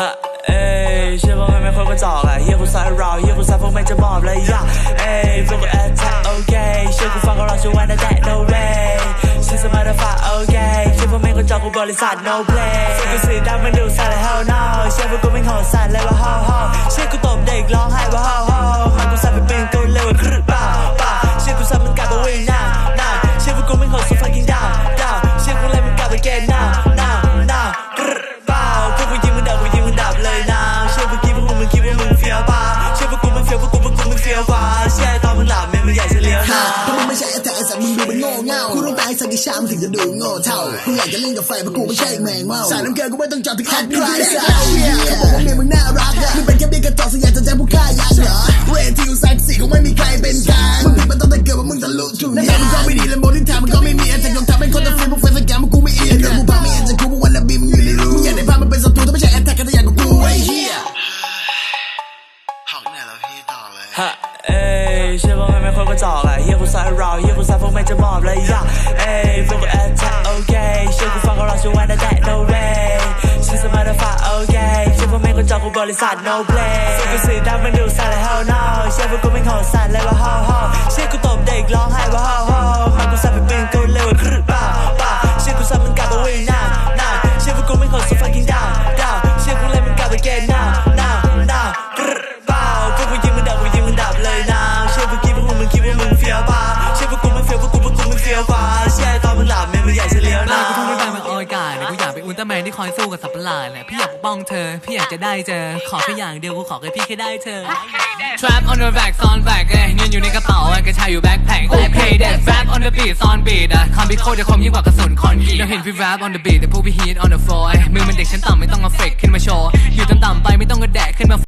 ฮะเอ้ยเชื่อว่ามันไม่ค่อยกระจอกอะเฮียกูสายเราเฮียกูสายพวกแม่งจะมอบเลยยะเอ้ยพวกกูแอทแทกโอเคเชื่อกูฟังก็รอช่วยวันะแต่ no way ชื่อสมาร์ทฟ้าโอเคเชื่อพวกแม่งก็จอกกูบริษัท no play เชื่อกูสีดำมันดูสั่นเลย hell no เชื่อพวกกูไม่งโหดสั่นเลยว่า ho ho เชื่อกูตบ เงาคุณต้องตายสักกี่ชามถึงจะดูโง่เท่าคุณอยากจะเล่นกับไฟเพระกูไม่ใช่แมงเมาสายน้ำเกลือก็ไม่ต้องจอดที่คอนกรีตเขาบอกว่าเมียมึงน่ารักอะมึงเป็นแค่เบี้ยกระจอกสัญญาจะแจ้งผู้ฆ่ายักษ์เหรอเวที่อยู่แซกสี่คงไม่มีใครเป็นกลางมึงผิดมาตั้งแต่เกิดว่ามึงทะลุจุดนี้มึงก็ไม่ดีและโมดิทามันก็ไม่มีอันจะยอมทำเป็นคนตะฟิลพวกแฟนกแกมกูไม่เอียนแต่กูพาไม่อินจะกูพวกวันละบิมอยู่ในรูมึงอยากได้ภาพมันเป็นศัตรูถ้าไม่ใช่แอตแทกก็จะอยากกูไอ้เหี้ยเฮ้ยเชื่อว่าไม่ค่อยกระจอกอะเฮียกูซ้ายเราเฮียกูซ้าย พวกแม่จะมอบเลยยะเอ้ยพวกกูแอทแทกโอเคเชื่อกูฟังก็รอช่วยวันนะแต่ no way ชื่อสมาร์ทฟ้าโอเคเชื่อพวกแม่งก็จองกูบริษัท no play เชื่อกูสีดำมันดูสั่นเลย hell no เชื่อพวกกูไม่งโหดสั่นเลยว่า ho ho เชื่อกูตบเด็กร้องไห้ เนี่ยกูอยากเป็นอุลตร้าแมนที่คอยสู้กับสัตว์ประหลาดเนี่ยพี่อยากปกป้องเธอ พี่อยากจะได้เจอ ขอแค่อย่างเดียวกูขอแค่พี่แค่ได้เธอ Trap on the back ซ่อนแบกเอ้ยเงินอยู่ในกระเป๋าเอ้ยกระชายอยู่แบ็คแพค Okay that Rap on the beat ซ่อน beat อะคำพิโคตรจะคมยิ่งกว่ากระสุนคอนกรีตเราเห็นพี่ rap on the beat แต่พวกพี่ heat on the floor เอ้มือมันเด็กฉันต่ำไม่ต้องมาเฟกขึ้นมาโชว์อยู่ต่ำๆไปไม่ต้องกระแดะขึ้นมา